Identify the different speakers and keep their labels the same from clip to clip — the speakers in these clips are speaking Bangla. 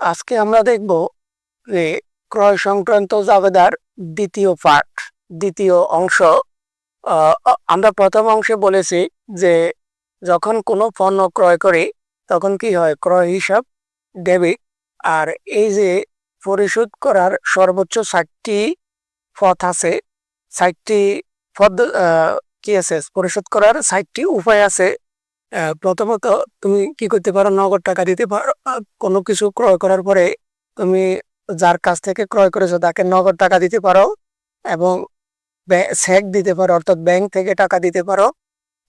Speaker 1: আজকে আমরা দেখব যে ক্রয় সংক্রান্ত জাবেদার দ্বিতীয় পার্ট দ্বিতীয় অংশ। আমরা প্রথম অংশে বলেছি যে যখন কোনো পণ্য ক্রয় করি, তখন কি হয়? ক্রয় হিসাব ডেবিট আর এই যে পরিশোধ করার সর্বোচ্চ ষাটটি পথ আছে, ষাটটি পদ কি আছে? পরিশোধ করার ষাটটি উপায় আছে। প্রথমত তুমি কি করতে পারো? নগদ টাকা দিতে পারো। কোনো কিছু ক্রয় করার পরে তুমি যার কাছ থেকে ক্রয় করেছ তাকে নগদ টাকা দিতে পারো এবং চেক দিতে পারো, অর্থাৎ ব্যাংক থেকে টাকা দিতে পারো।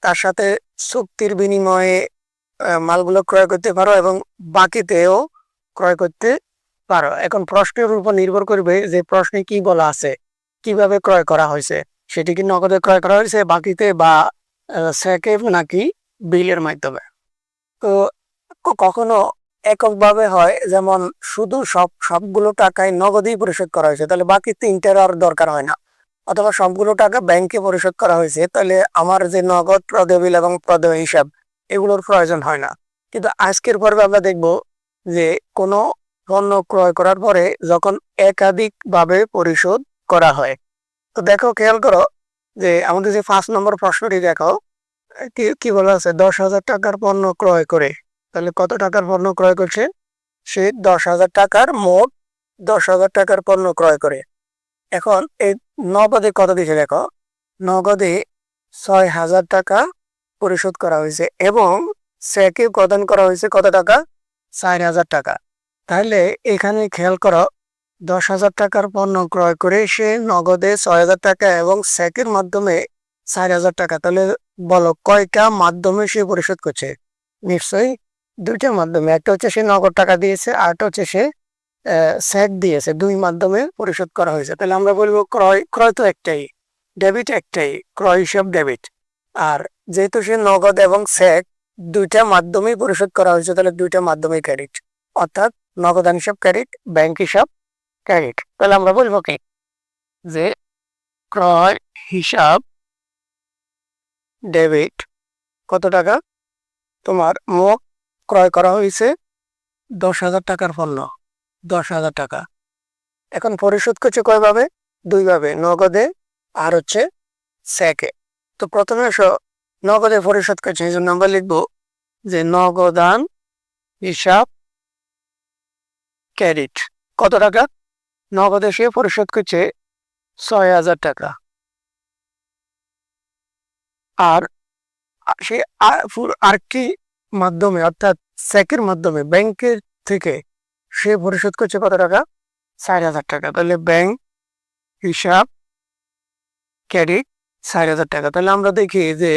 Speaker 1: তার সাথে চুক্তির বিনিময়ে মালগুলো ক্রয় করতে পারো এবং বাকিতেও ক্রয় করতে পারো। এখন প্রশ্নের উপর নির্ভর করবে যে প্রশ্নে কি বলা আছে, কীভাবে ক্রয় করা হয়েছে। সেটি কি নগদে ক্রয় করা হয়েছে, বাকিতে বা চেকে নাকি বিলের মাধ্যমে। তো কখনো এককভাবে হয়, যেমন শুধু সব, সবগুলো টাকায় নগদেই পরিশোধ করা হয়েছে, তাহলে বাকি তিনটার আর দরকার হয় না। অথবা সবগুলো টাকা ব্যাংকে পরিশোধ করা হয়েছে, তাহলে আমার যে নগদ প্রদেবিল এবং প্রদেয় হিসাব, এগুলোর প্রয়োজন হয় না। কিন্তু আজকের পর্বে আমরা দেখব যে কোনো পণ্য ক্রয় করার পরে যখন একাধিকভাবে পরিশোধ করা হয়। তো দেখো, খেয়াল করো যে আমাদের যে পাঁচ নম্বর প্রশ্নটি দেখো কি কি বলা আছে? দশ হাজার টাকার পণ্য ক্রয় করে। তাহলে কত টাকার পণ্য ক্রয় করছে? সে দশ হাজার টাকার মোট দশ হাজার টাকার পণ্য ক্রয় করে। এখন এই নগদে কত দিয়েছে দেখো? নগদে ছয় হাজার টাকা পরিশোধ করা হয়েছে এবং চেকে প্রদান করা হয়েছে কত টাকা? চার হাজার টাকা। তাহলে এখানে খেয়াল করো, দশ হাজার টাকার পণ্য ক্রয় করে সে নগদে ছয় হাজার টাকা এবং চেকের মাধ্যমে চার হাজার টাকা। তাহলে বলো, কয়টা মাধ্যমে সে পরিশোধ করছে? নিশ্চয়ই দুইটা মাধ্যমে। একটা হচ্ছে সে নগদ টাকা দিয়েছে, আর একটা হচ্ছে সে চেক দিয়েছে। দুই মাধ্যমে পরিশোধ করা হয়েছে। তাহলে আমরা বলব ক্রয় ক্রয় তো একটাই ডেবিট একটাই, ক্রয় হিসাব ডেবিট আর যেহেতু সে নগদ এবং চেক দুইটা মাধ্যমেই পরিশোধ করা হয়েছে, তাহলে দুইটা মাধ্যমেই ক্রেডিট অর্থাৎ নগদান হিসাব ক্রেডিট ব্যাংক হিসাব ক্রেডিট তাহলে আমরা বলব কি? যে ক্রয় হিসাব ডেবিট, কত টাকা? তোমার মোট ক্রয় করা হয়েছে দশ হাজার টাকার পণ্য, দশ হাজার টাকা। এখন পরিশোধ করছে কয়ভাবে? দুইভাবে, নগদে আর হচ্ছে স্যাকে তো প্রথমে আসো, নগদে পরিশোধ করছে, এই জন্য আমরা লিখব যে নগদান হিসাব ক্রেডিট। কত টাকা? নগদে সে পরিশোধ করছে ছয় হাজার টাকা। আর সে আরেকটি মাধ্যমে, অর্থাৎ চেকের মাধ্যমে ব্যাংকের থেকে সে পরিশোধ করছে কত টাকা? চার হাজার টাকা। তাহলে ব্যাংক হিসাব ক্রেডিট চার হাজার টাকা। তাহলে আমরা দেখি যে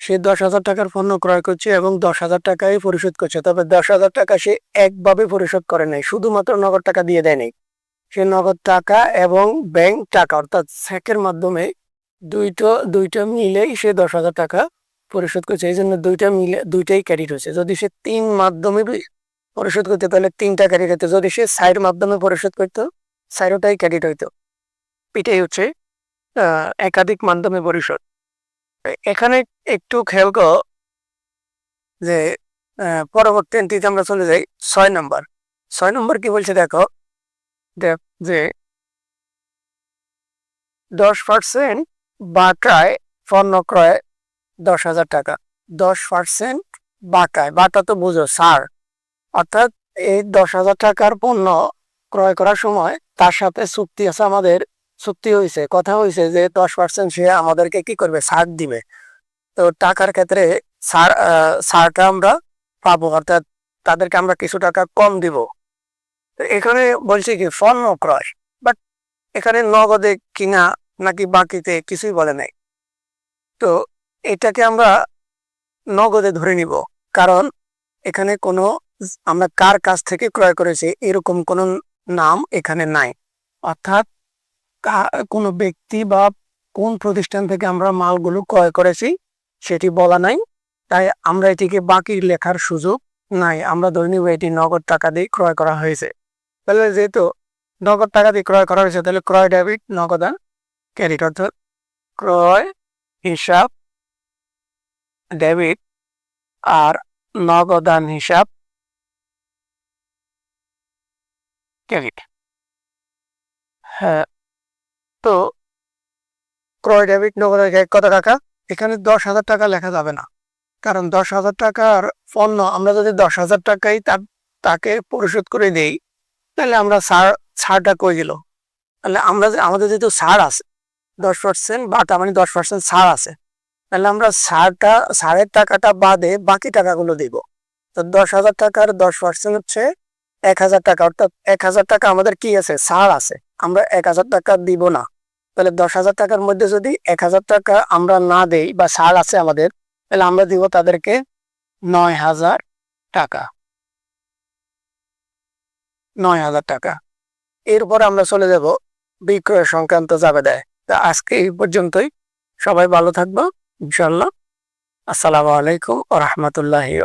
Speaker 1: সে দশ হাজার টাকার পণ্য ক্রয় করছে এবং দশ হাজার টাকাই পরিশোধ করছে। তবে দশ হাজার টাকা সে একভাবে পরিশোধ করে নাই, শুধুমাত্র নগদ টাকা দিয়ে দেয় নাই। সে নগদ টাকা এবং ব্যাংক টাকা, অর্থাৎ চেকের মাধ্যমে দুইটো, দুইটা মিলেই সে দশ হাজার টাকা পরিশোধ করছে। এই জন্য দুইটা মিলে, দুইটাই ক্রেডিট হয়েছে। যদি সে তিন মাধ্যমে পরিশোধ করতে, তাহলে তিনটা ক্রেডিট হতো যদি সে সাইড মাধ্যমে পরিশোধ করতো সাইডটাই ক্রেডিট হইতো। এটাই হচ্ছে একাধিক মাধ্যমে পরিশোধ। এখানে একটু খেয়াল করো যে পরবর্তী আমরা চলে যাই ছয় নম্বর। ছয় নম্বর কি বলছে দেখো, দেখ যে দশ পার্সেন্ট বাটায় পণ্য ক্রয় দশ হাজার টাকা। দশ পার্সেন্ট বাটায়। বাটা তো বুঝো সার। অর্থাৎ এই দশ হাজার টাকার পণ্য ক্রয় করার সময় তার সাথে চুক্তি আছে আমাদের। চুক্তি হয়েছে কথা হয়েছে যে দশ পার্সেন্ট সে আমাদেরকে কি করবে? ছাড় দিবে। তো টাকার ক্ষেত্রে আহ, ছাড়টা আমরা পাবো। অর্থাৎ তাদেরকে আমরা কিছু টাকা কম দিব। এখানে বলছি কি পণ্য ক্রয়। বাট এখানে নগদে কিনা নাকি বাকিতে কিছুই বলে নাই। তো এটাকে আমরা নগদে ধরে নিব, কারণ এখানে কোনো আমরা কার কাছ থেকে ক্রয় করেছি এরকম কোনো নাম এখানে নাই। অর্থাৎ কোনো ব্যক্তি বা কোন প্রতিষ্ঠান থেকে আমরা মালগুলো ক্রয় করেছি সেটি বলা নাই, তাই আমরা এটিকে বাকি লেখার সুযোগ নাই। আমরা ধরে নিব এটি নগদ টাকা দিয়ে ক্রয় করা হয়েছে। তাহলে যেহেতু নগদ টাকা দিয়ে ক্রয় করা হয়েছে, তাহলে ক্রয় ডেবিট নগদান অর্থাৎ ক্রয়, হিসাব, ডেবিট আর নগদান হিসাব। ক্রেডিট। হ্যাঁ তো ক্রয়, ডেবিট গ্যাগ কত টাকা? এখানে দশ হাজার টাকা লেখা যাবে না। কারণ দশ হাজার টাকার পণ্য আমরা যদি দশ হাজার টাকাই তার, তাকে পরিশোধ করে দেই, তাহলে আমরা ছাড় ছাড়টা কই গেল? তাহলে আমরা আমাদের যেহেতু ছাড় আছে দশ পার্সেন্ট বা তার মানে দশ পার্সেন্ট ছাড় আছে। তাহলে আমরা ছাড়টা, ছাড়ের টাকাটা বাদে বাকি টাকাগুলো দিব। তো দশ হাজার টাকার দশ পার্সেন্ট হচ্ছে এক হাজার টাকা। অর্থাৎ এক হাজার টাকা আমাদের কি আছে? ছাড় আছে। আমরা এক হাজার টাকা দিব না। তাহলে দশ হাজার টাকার মধ্যে যদি এক হাজার টাকা আমরা না দেই বা ছাড় আছে আমাদের, তাহলে আমরা দিব তাদেরকে নয় হাজার টাকা। নয় হাজার টাকা। এরপর আমরা চলে যাব বিক্রয় সংক্রান্ত জাবেদায়। তা আজকে এই পর্যন্তই। সবাই ভালো থাকব ইনশাল্লাহ আসসালামু আলাইকুম ও রহমতুল্লাহি